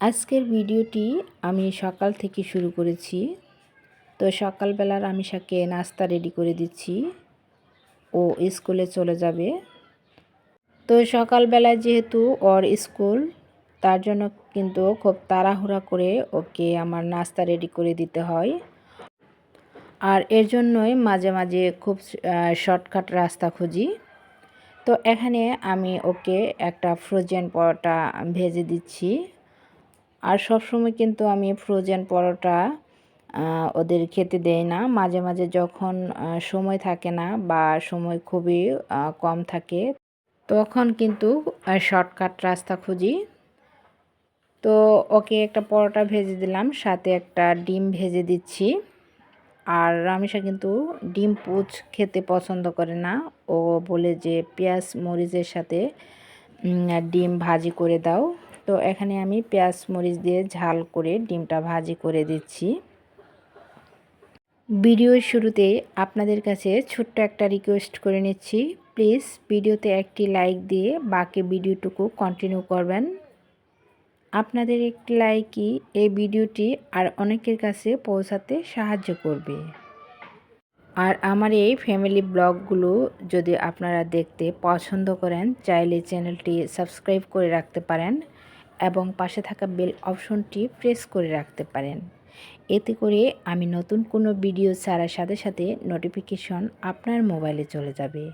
আজকের ভিডিওটি আমি সকাল থেকে শুরু করেছি। তো সকালবেলার আমি সাকে নাস্তা রেডি করে দিচ্ছি ও স্কুলে চলে যাবে। তো সকালবেলায় যেহেতু ওর স্কুল, তার জন্য কিন্তু খুব তাড়াহুড়া করে ওকে আমার নাস্তা রেডি করে দিতে হয়। আর এর জন্যই মাঝে মাঝে খুব শর্টকাট রাস্তা খুঁজি। তো এখানে আমি ওকে একটা ফ্রোজেন পরোটা ভেজে দিচ্ছি। আর সব সময় কিন্তু আমি ফ্রোজেন পরোটা ওদের খেতে দেই না। মাঝে মাঝে যখন সময় থাকে না বা সময় খুবই কম থাকে, তখন কিন্তু শর্টকাট রাস্তা খুঁজি। তো ওকে একটা পরোটা ভেজে দিলাম, সাথে একটা ডিম ভেজে দিচ্ছি। আর রামিসা কিন্তু ডিম পুচ খেতে পছন্দ করে না। ও বলে যে, পেঁয়াজ মরিচের সাথে ডিম ভাজি করে দাও। তো এখানে আমি পেঁয়াজ মরিচ দিয়ে ঝাল করে ডিমটা ভাজি করে দিচ্ছি। ভিডিওর শুরুতে আপনাদের কাছে ছোট্ট একটা রিকোয়েস্ট করে নিচ্ছি। প্লিজ ভিডিওতে একটি লাইক দিয়ে বাকি ভিডিওটুকু কন্টিনিউ করবেন। আপনাদের একটি লাইকই এই ভিডিওটি আর অনেকের কাছে পৌঁছাতে সাহায্য করবে। আর আমার এই ফ্যামিলি ব্লগগুলো যদি আপনারা দেখতে পছন্দ করেন, চাইলে চ্যানেলটি সাবস্ক্রাইব করে রাখতে পারেন। এবং পাশে থাকা বেল অপশনটি প্রেস করে রাখতে পারেন। এতে করে আমি নতুন কোনো ভিডিও ছাড়ার সাথে সাথে নোটিফিকেশন আপনার মোবাইলে চলে যাবে।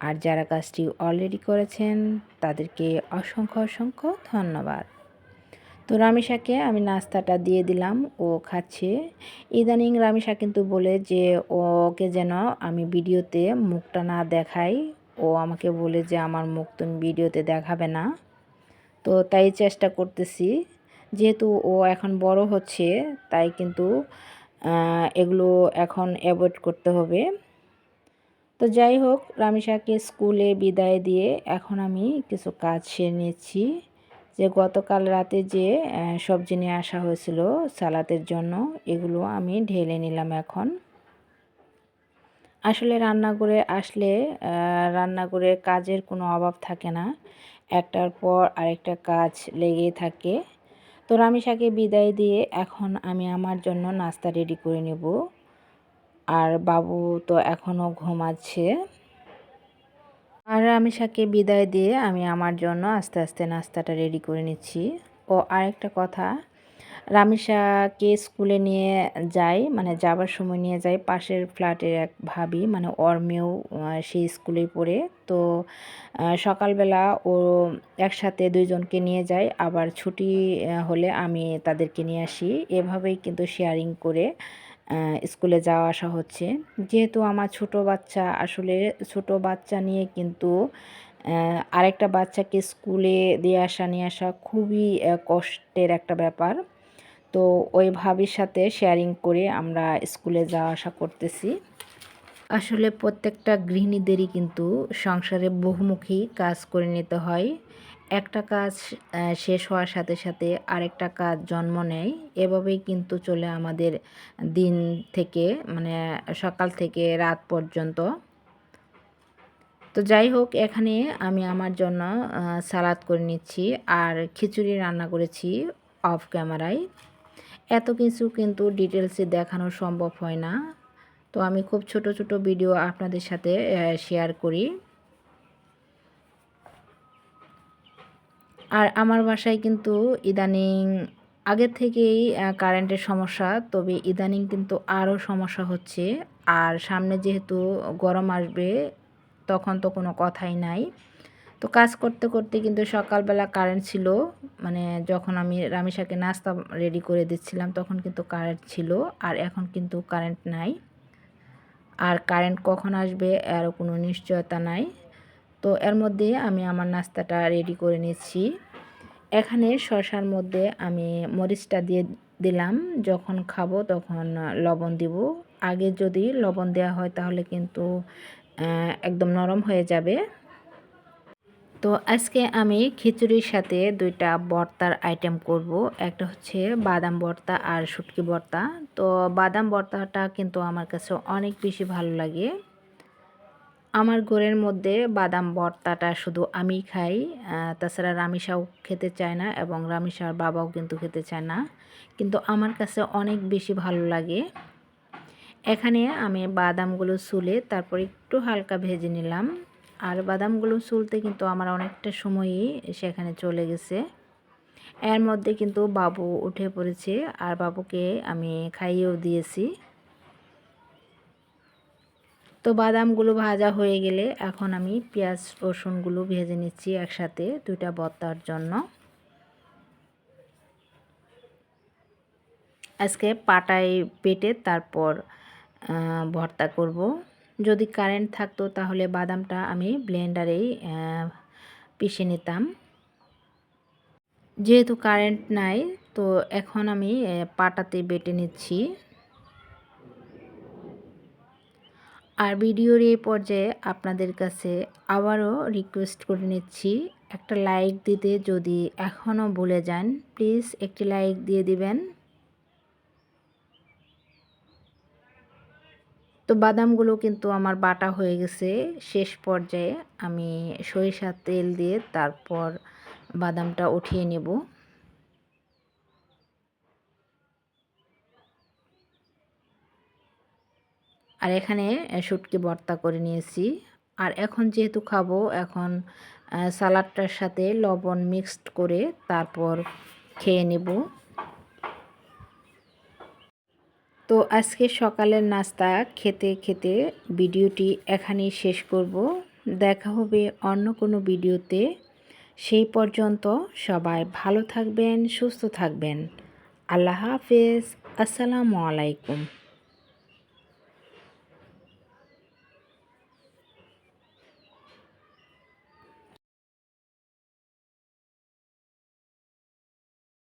আর যারা কাজটি অলরেডি করেছেন, তাদেরকে অসংখ্য অসংখ্য ধন্যবাদ। তো রামিশাকে আমি নাস্তাটা দিয়ে দিলাম, ও খাচ্ছে। ইদানিং রামিশা কিন্তু বলে যে, ওকে যেন আমি ভিডিওতে মুখটা না দেখাই। ও আমাকে বলে যে, আমার মুখ তুমি ভিডিওতে দেখাবে না। তো তাই চেষ্টা করতেছি। যেহেতু ও এখন বড় হচ্ছে, তাই কিন্তু এগুলো এখন অ্যাভয়েড করতে হবে। তো যাই হোক রামিশাকে স্কুলে বিদায় দিয়ে এখন আমি কিছু কাজ সেরে নিচ্ছি। যে গতকাল রাতে যে সবজি নিয়ে আসা হয়েছিল সালাতের জন্য, এগুলো আমি ঢেলে নিলাম এখন। আসলে রান্নাঘরে আসলে রান্নাঘরে কাজের কোনো অভাব থাকে না। একটার পর আরেকটা কাজ লেগে থাকে। তো রামিশাকে বিদায় দিয়ে এখন আমি আমার জন্য নাস্তা রেডি করে নেব। আর বাবু তো এখনও ঘুমাচ্ছে। আর রামিশাকে বিদায় দিয়ে আমি আমার জন্য আস্তে আস্তে নাস্তাটা রেডি করে নিচ্ছি। ও আরেকটা কথা রামিশাকে স্কুলে নিয়ে যাই মানে যাবার সময় নিয়ে যাই পাশের ফ্ল্যাটের এক ভাবি মানে ওর মেয়েও সেই স্কুলে পড়ে। তো সকালবেলা ও একসাথে দুইজনকে নিয়ে যায় আবার ছুটি হলে আমি তাদেরকে নিয়ে আসি। এভাবেই কিন্তু শেয়ারিং করে স্কুলে যাওয়া আসা হচ্ছে। যেহেতু আমার ছোট বাচ্চা, আসলে ছোট বাচ্চা নিয়ে কিন্তু আরেকটা বাচ্চাকে স্কুলে দিয়ে আসা, নিয়ে আসা খুবই কষ্টের একটা ব্যাপার। তো ওই ভাবির সাথে শেয়ারিং করে আমরা স্কুলে যাওয়া আসা করতেছি। আসলে প্রত্যেকটা গৃহিণীদেরই কিন্তু সংসারে বহুমুখী কাজ করে নিতে হয়। একটা কাজ শেষ হওয়ার সাথে সাথে আরেকটা কাজ জন্ম নেয়। এভাবেই কিন্তু চলে আমাদের দিন থেকে মানে সকাল থেকে রাত পর্যন্ত। তো যাই হোক, এখানে আমি আমার জন্য সালাদ করে নিচ্ছি আর খিচুড়ি রান্না করেছি অফ ক্যামেরায় এত কিছু কিন্তু ডিটেলসে দেখানো সম্ভব হয় না। তো আমি খুব ছোট ছোট ভিডিও আপনাদের সাথে শেয়ার করি। আর আমার বাসায় কিন্তু ইদানিং, আগের থেকেই কারেন্টের সমস্যা, তবে ইদানিং কিন্তু আরও সমস্যা হচ্ছে। আর সামনে যেহেতু গরম আসবে, তখন তো কোনো কথাই নাই। তো কাজ করতে করতে কিন্তু সকালবেলা কারেন্ট ছিল। মানে যখন আমি রামিসাকে নাস্তা রেডি করে দিচ্ছিলাম, তখন কিন্তু কারেন্ট ছিল। আর এখন কিন্তু কারেন্ট নাই। আর কারেন্ট কখন আসবে এরও কোনো নিশ্চয়তা নাই। তো এর মধ্যে আমি আমার নাস্তাটা রেডি করে নিচ্ছি। এখানে শশার মধ্যে আমি মরিচটা দিয়ে দিলাম। যখন খাব তখন লবণ দিব। আগে যদি লবণ দেওয়া হয় তাহলে কিন্তু একদম নরম হয়ে যাবে। তো আজকে আমি খিচুড়ির সাথে দুইটা ভর্তার আইটেম করব। একটা হচ্ছে বাদাম ভর্তা আর শুটকি ভর্তা তো বাদাম ভর্তাটা কিন্তু আমার কাছে অনেক বেশি ভালো লাগে। আমার ঘরের মধ্যে বাদাম ভর্তাটা শুধু আমি খাই তাছাড়া রামিসাও খেতে চায় না এবং রামিসার বাবাও কিন্তু খেতে চায় না। কিন্তু আমার কাছে অনেক বেশি ভালো লাগে। এখানে আমি বাদামগুলো চুলে তারপর একটু হালকা ভেজে নিলাম। আর বাদামগুলো চুলতে কিন্তু আমার অনেকটা সময়ই সেখানে চলে গেছে। এর মধ্যে কিন্তু বাবু উঠে পড়েছে আর বাবুকে আমি খাইয়েও দিয়েছি। তো বাদামগুলো ভাজা হয়ে গেলে এখন আমি পেঁয়াজ, রসুনগুলো ভেজে নিচ্ছি একসাথে দুইটা বত্তার জন্য। আজকে পাটায় পেটে তারপর ভর্তা করব। যদি কারেন্ট থাকতো তাহলে বাদামটা আমি ব্লেন্ডারেই পিষে নিতাম। যেহেতু কারেন্ট নাই, তো এখন আমি পাটাতে বেটে নিচ্ছি। আর ভিডিওর এই পর্যায়ে আপনাদের কাছে আবারও রিকোয়েস্ট করে নিচ্ছি, একটা লাইক দিতে যদি এখনও ভুলে যান প্লিজ একটি লাইক দিয়ে দিবেন। তো বাদামগুলো কিন্তু আমার বাটা হয়ে গেছে। শেষ পর্যায়ে আমি সরিষার তেল দিয়ে তারপর বাদামটা উঠিয়ে নেব। আর এখানে শুটকি ভর্তা করে নিয়েছি। আর এখন যেহেতু খাব, এখন সালাডটার সাথে লবণ মিক্সড করে তারপর খেয়ে নেব। তো আজকে সকালের নাস্তা খেতে খেতে ভিডিওটি এখানেই শেষ করব। দেখা হবে অন্য কোনো ভিডিওতে। সেই পর্যন্ত সবাই ভালো থাকবেন, সুস্থ থাকবেন। আল্লাহ হাফেজ। আসসালামু আলাইকুম।